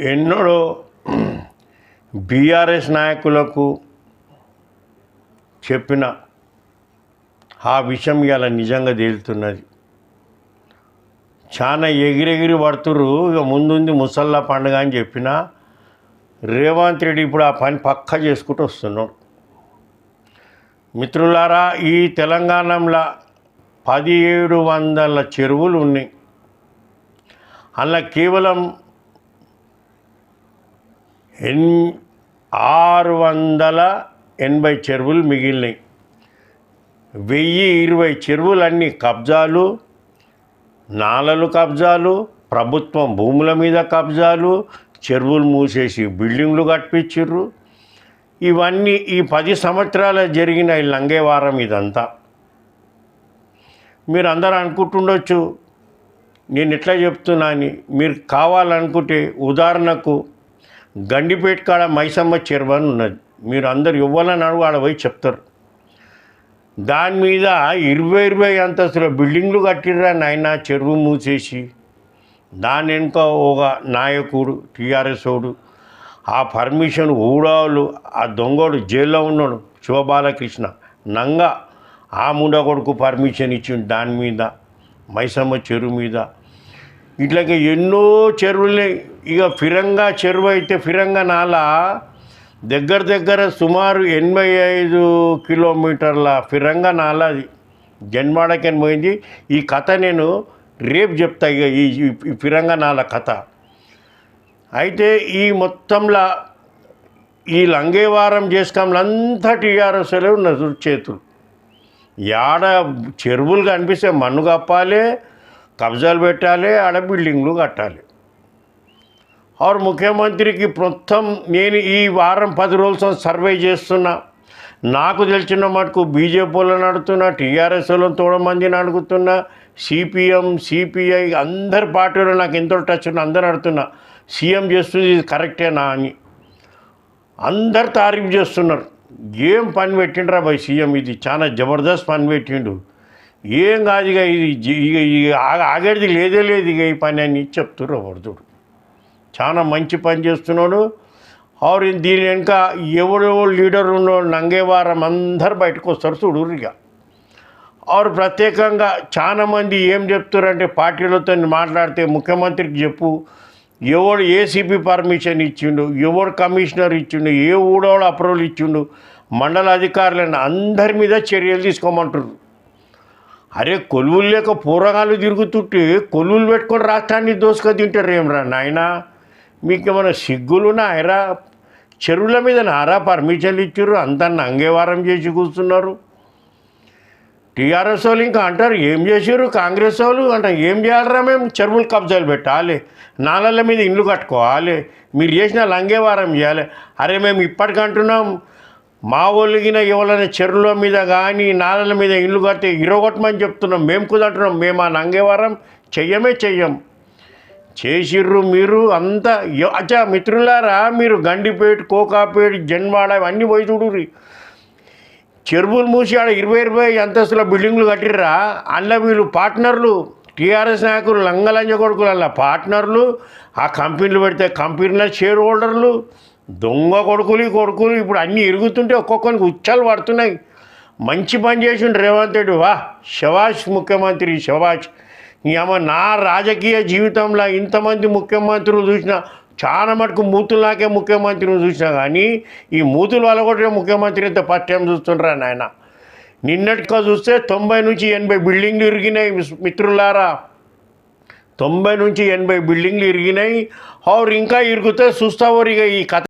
ఎన్నడో బీఆర్ఎస్ నాయకులకు చెప్పిన ఆ విషయం ఇవాళ నిజంగా తేలుతున్నది. చాలా ఎగిరెగిరి పడుతురు ఇక ముందుంది ముసల్లా పండుగ అని చెప్పిన రేవంత్ రెడ్డి ఇప్పుడు ఆ పని పక్క చేసుకుంటూ వస్తున్నాడు. మిత్రులారా ఈ తెలంగాణలో పదిహేడు వందల చెరువులు ఉన్నాయి. అలా కేవలం ఎన్ ఆరు వందల ఎనభై చెరువులు మిగిలినాయి. వెయ్యి ఇరవై చెరువులన్నీ కబ్జాలు నాలలు కబ్జాలు ప్రభుత్వం భూముల మీద కబ్జాలు చెరువులు మూసేసి బిల్డింగ్లు కట్టించిర్రు. ఇవన్నీ ఈ పది సంవత్సరాలు జరిగిన ఈ లంగేవారం ఇదంతా. మీరు అందరూ అనుకుంటుండొచ్చు నేను ఎట్లా చెప్తున్నా అని మీరు కావాలనుకుంటే ఉదాహరణకు గండిపేట కాడ మైసమ్మ చెరువు అని ఉన్నది. మీరు అందరు ఇవ్వాలని అడుగు ఆడ పోయి చెప్తారు. దాని మీద ఇరవై ఇరవై అంతస్తుల బిల్డింగ్లు కట్టిర్రా నాయన చెరువు మూసేసి. దాని వెనుక ఒక నాయకుడు టీఆర్ఎస్ వాడు. ఆ పర్మిషన్ ఊడాలు ఆ దొంగోడు జైల్లో ఉన్నాడు శివబాలకృష్ణ. నంగ ఆ ముండ కొడుకు పర్మిషన్ ఇచ్చిండు దాని మీద మైసమ్మ చెరువు మీద. ఇట్లాగే ఎన్నో చెరువులు ఇక ఫిరంగా చెరువు అయితే ఫిరంగా నాల దగ్గర దగ్గర సుమారు ఎనభై ఐదు కిలోమీటర్ల ఫిరంగా నాల అది. జన్మాడకని పోయింది? ఈ కథ నేను రేపు చెప్తా ఇక ఈ ఈ ఫిరంగా నాల కథ. అయితే ఈ మొత్తంలో ఈ లంగేవారం చేసుకాంలంతా టీఆర్ఎస్లో ఉన్న చేతులు. యాడ చెరువులు కనిపిస్తే మన్ను కప్పాలి కబ్జాలు పెట్టాలి ఆడ బిల్డింగ్లు కట్టాలి. ఆరు ముఖ్యమంత్రికి మొత్తం నేను ఈ వారం పది రోజుల సర్వే చేస్తున్నా. నాకు తెలిసిన మటుకు బీజేపీ వాళ్ళని అడుగుతున్నా టీఆర్ఎస్ వాళ్ళని తోడమందిని అడుగుతున్నా సిపిఎం సిపిఐ అందరి పార్టీలో నాకు ఎంతో టచ్ ఉన్న అందరు అడుగుతున్నా. సీఎం చేస్తుంది ఇది కరెక్టేనా అని. అందరు తారీఫ్ చేస్తున్నారు. ఏం పని పెట్టిండ్రా బాయ్ సీఎం ఇది? చాలా జబర్దస్త్ పని పెట్టిండు. ఏం కాదు ఇక ఇది ఇక ఆగ- ఆగేది లేదే లేదు ఇక ఈ పని అని చెప్తున్నారు వరదుడు చాలా మంచి పని చేస్తున్నాడు. ఆరు దీని వెనుక ఎవడెవడు లీడర్ ఉన్నో నంగేవారం అందరు బయటకు వస్తారు చూడు ఇక. ఆరు ప్రత్యేకంగా చాలామంది ఏం చెప్తారంటే పార్టీలతో మాట్లాడితే ముఖ్యమంత్రికి చెప్పు. ఎవడు ఏసీపీ పర్మిషన్ ఇచ్చిండు ఎవడు కమిషనర్ ఇచ్చిండు ఏ ఊడోడు అప్రూవల్ ఇచ్చిండు మండల అధికారులను అందరి మీద చర్యలు తీసుకోమంటారు అరే కొలువులు లేక పూరగాలు తిరుగుతుంటే కొలువులు పెట్టుకొని రాష్ట్రాన్ని దోసుక తింటారు ఏమరా నాయనా? మీకు ఏమైనా సిగ్గులు నాయరా చెరువుల మీద నారా పర్మిషన్లు ఇచ్చారు అంతా నంగేవారం చేసి కూర్చున్నారు. టీఆర్ఎస్ వాళ్ళు ఇంకా అంటారు ఏం చేసారు కాంగ్రెస్ వాళ్ళు? అంటే ఏం చేయాలరా మేము? చెరువులు కబ్జాలు పెట్టాలి. నాలల మీద ఇండ్లు కట్టుకోవాలి. మీరు చేసిన లంగేవారం చేయాలి. అరే మేము ఇప్పటికంటున్నాం మా ఒలిగిన ఎవరైనా చెరువుల మీద కానీ నాలల మీద ఇల్లు కడితే ఇరగొట్టమని చెప్తున్నాం. మేము కుదంటున్నాం మేము ఆ నంగేవారం చెయ్యమే చెయ్యం. చేసిర్రు మీరు అంతా అచ్చా మిత్రులారా మీరు గండిపేట కోకాపేట జన్వాడ ఇవన్నీ పోయి చూడుర్రి. చెరువులు మూసి ఆడ ఇరవై ఇరవై అంతస్తుల బిల్డింగ్లు కట్టిర్రా. అందులో వీళ్ళు పార్ట్నర్లు టీఆర్ఎస్ నాయకులు లంగలంజ కొడుకులు అలా పార్ట్నర్లు ఆ కంపెనీలు పెడితే కంపెనీల షేర్ హోల్డర్లు దొంగ కొడుకులు కొడుకులు ఇప్పుడు అన్నీ ఇరుగుతుంటే ఒక్కొక్కరికి ఉచ్చాలు పడుతున్నాయి. మంచి పని చేసిండు రేవంత్ రెడ్డి. వా శవాష్ ముఖ్యమంత్రి శవాష్. ఏమో నా రాజకీయ జీవితంలో ఇంతమంది ముఖ్యమంత్రులు చూసిన చాలా మటుకు మూతుల్లాకే ముఖ్యమంత్రిని చూసినా కానీ ఈ మూతులు వాళ్ళ కూడా ముఖ్యమంత్రి అయితే ఫస్ట్ టైం చూస్తుండ్రా నాయన. నిన్నటిగా చూస్తే తొంభై నుంచి ఎనభై బిల్డింగ్లు ఇరిగినాయి మిత్రులారా. తొంభై నుంచి ఎనభై బిల్డింగ్లు ఇరిగినాయి. ఆరు ఇంకా ఇరిగితే చూస్తావు ఇక ఈ కథ